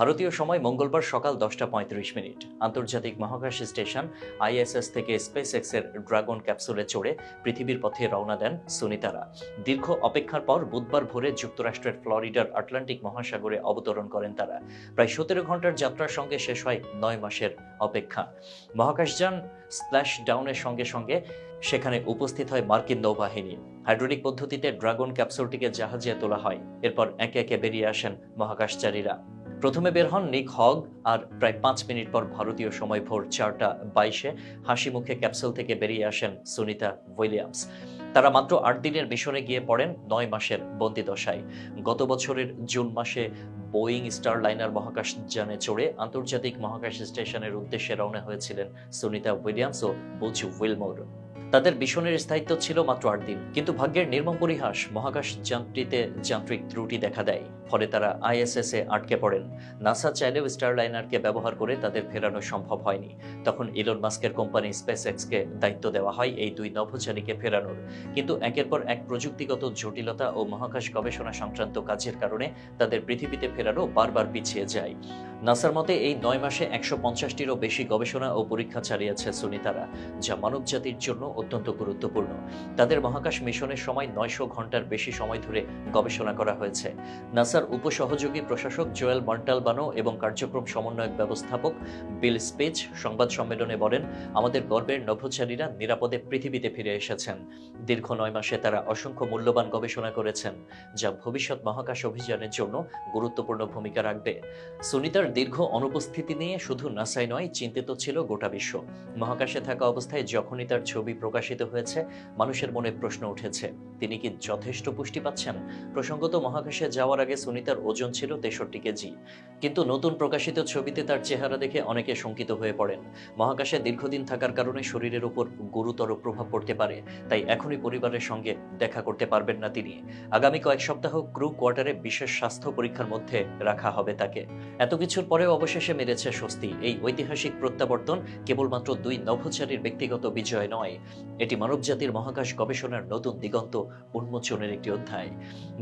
ভারতীয় সময় মঙ্গলবার সকাল দশটা পঁয়ত্রিশ মিনিট। আন্তর্জাতিক মহাকাশ স্টেশন আইএসএস থেকে স্পেস এক্সের ড্রাগন ক্যাপসুলে চড়ে পৃথিবীর পথে রওনা দেন সুনিতারা। দীর্ঘ অপেক্ষার পর বুধবার ভোরে যুক্তরাষ্ট্রের ফ্লোরিডার আটলান্টিক মহাসাগরে অবতরণ করেন তারা। প্রায় সতেরো ঘণ্টার যাত্রার সঙ্গে শেষ হয় নয় মাসের অপেক্ষা। মহাকাশযান স্প্ল্যাশ ডাউনের সঙ্গে সঙ্গে সেখানে উপস্থিত হয় মার্কিন নৌবাহিনী। হাইড্রোলিক পদ্ধতিতে ড্রাগন ক্যাপসুলটিকে জাহাজে তোলা হয়। এরপর একে একে বেরিয়ে আসেন মহাকাশচারীরা। প্রথমে বের হন নিক হগ আর প্রায় পাঁচ মিনিট পর ভারতীয় সময় ভোর চারটা বাইশে হাসি মুখে ক্যাপসুল থেকে বেরিয়ে আসেন সুনিতা উইলিয়ামস। তারা মাত্র আট দিনের মিশনে গিয়ে পড়েন নয় মাসের বন্দি দশায়। গত বছরের জুন মাসে বোয়িং স্টার লাইনার মহাকাশ যানে চড়ে আন্তর্জাতিক মহাকাশ স্টেশনের উদ্দেশ্যে রওনা হয়েছিলেন সুনিতা উইলিয়ামস ও বুচ উইলমোর। তাদের মিশনের স্থায়িত্ব ছিল মাত্র আট দিন, কিন্তু ভাগ্যের নির্মম পরিহাস মহাকাশ যানটিতে যান্ত্রিক ত্রুটি দেখা দেয়। ফলে তারা আইএসএস আটকে পড়েন। নাসা চাইলেও স্টারলাইনারকে ব্যবহার করে তাদের ফেরানো সম্ভব হয়নি। তখন ইলন মাস্কের কোম্পানি স্পেস এক্সকে দায়িত্ব দেওয়া হয় এই দুই নভোচারীকে ফেরানোর। কিন্তু একের পর এক প্রযুক্তিগত জটিলতা ও মহাকাশ গবেষণা সংক্রান্ত কাজের কারণে তাদের পৃথিবীতে ফেরানো বারবার পিছিয়ে যায়। নাসার মতে, এই নয় মাসে একশো পঞ্চাশটিরও বেশি গবেষণা ও পরীক্ষা চালিয়েছে সুনিতারা, যা মানবজাতির জন্য অত্যন্ত গুরুত্বপূর্ণ। তাদের মহাকাশ মিশনের সময় নয়শো ঘণ্টার বেশি সময় ধরে গবেষণা করা হয়েছে। নাসার উপসহযোগী প্রশাসক জোয়েল মন্টালবানো এবং কার্যক্রম সমন্বয়ক ব্যবস্থাপক বিল স্পেচ সংবাদ সম্মেলনে বলেন, আমাদের গর্বের নভোচারীরা নিরাপদে পৃথিবীতে ফিরে এসেছেন। দীর্ঘ নয় মাসে তারা অসংখ্য মূল্যবান গবেষণা করেছেন, যা ভবিষ্যৎ মহাকাশ অভিযানের জন্য গুরুত্বপূর্ণ ভূমিকা রাখবে। সুনিতার দীর্ঘ অনুপস্থিতি নিয়ে শুধু নাসাই নয়, চিন্তিত ছিল গোটা বিশ্ব। মহাকাশে থাকা অবস্থায় যখনই তার ছবি প্রকাশিত হয়েছে, মানুষের মনে প্রশ্ন উঠেছে, তিনি কি যথেষ্ট পুষ্টি পাচ্ছেন? প্রসঙ্গত, মহাকাশে যাওয়ার আগে সুনিতার ওজন ছিল তেষট্টি কেজি। কিন্তু নতুন প্রকাশিত ছবিতে তার চেহারা দেখে অনেকে শঙ্কিত হয়ে পড়েন। মহাকাশে দীর্ঘদিন থাকার কারণে শরীরের উপর গুরুতর প্রভাব পড়তে পারে, তাই এখনই পরিবারের সঙ্গে দেখা করতে পারবেন না তিনি। আগামী কয়েক সপ্তাহ ক্রু কোয়ার্টারে বিশেষ স্বাস্থ্য পরীক্ষার মধ্যে রাখা হবে তাকে। এত কিছুর পরেও অবশেষে মেরেছে স্বস্তি। এই ঐতিহাসিক প্রত্যাবর্তন কেবলমাত্র দুই নভোচারীর ব্যক্তিগত বিজয় নয়, এটি মানবজাতির মহাকাশ গবেষণার নতুন দিগন্ত উন্মোচনের একটি অধ্যায়।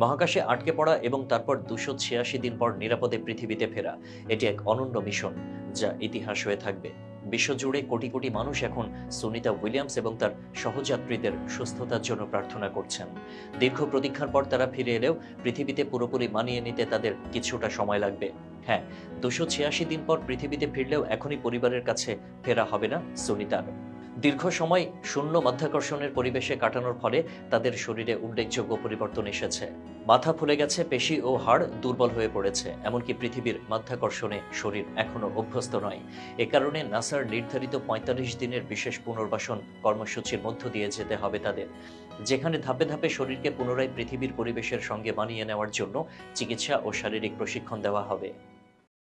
মহাকাশে আটকে পড়া এবং তারপর দুশো ছিয়াশি দিন পর নিরাপদে পৃথিবীতে ফেরা। এটি এক অনন্য মিশন যা ইতিহাস হয়ে থাকবে। বিশ্বজুড়ে কোটি কোটি মানুষ এখন সুনিতা উইলিয়ামস এবং তার সহযাত্রীদের সুস্থতার জন্য প্রার্থনা করছেন। দীর্ঘ প্রতীক্ষার পর তারা ফিরে এলেও পৃথিবীতে পুরোপুরি মানিয়ে নিতে তাদের কিছুটা সময় লাগবে। হ্যাঁ দুশো দিন পর পৃথিবীতে ফিরলেও এখনই পরিবারের কাছে ফেরা হবে না সুনিতার। দীর্ঘ সময় শূন্য মাধ্যাকর্ষণের পরিবেশে কাটানোর ফলে তাদের শরীরে উল্লেখযোগ্য পরিবর্তন এসেছে। মাথা ফুলে গেছে, পেশি ও হাড় দুর্বল হয়ে পড়েছে, এমনকি পৃথিবীর মাধ্যাকর্ষণে শরীর এখনও অভ্যস্ত নয়। এ কারণে নাসার নির্ধারিত পঁয়তাল্লিশ দিনের বিশেষ পুনর্বাসন কর্মসূচির মধ্য দিয়ে যেতে হবে তাদের। যেখানে ধাপে ধাপে শরীরকে পুনরায় পৃথিবীর পরিবেশের সঙ্গে মানিয়ে নেওয়ার জন্য চিকিৎসা ও শারীরিক প্রশিক্ষণ দেওয়া হবে।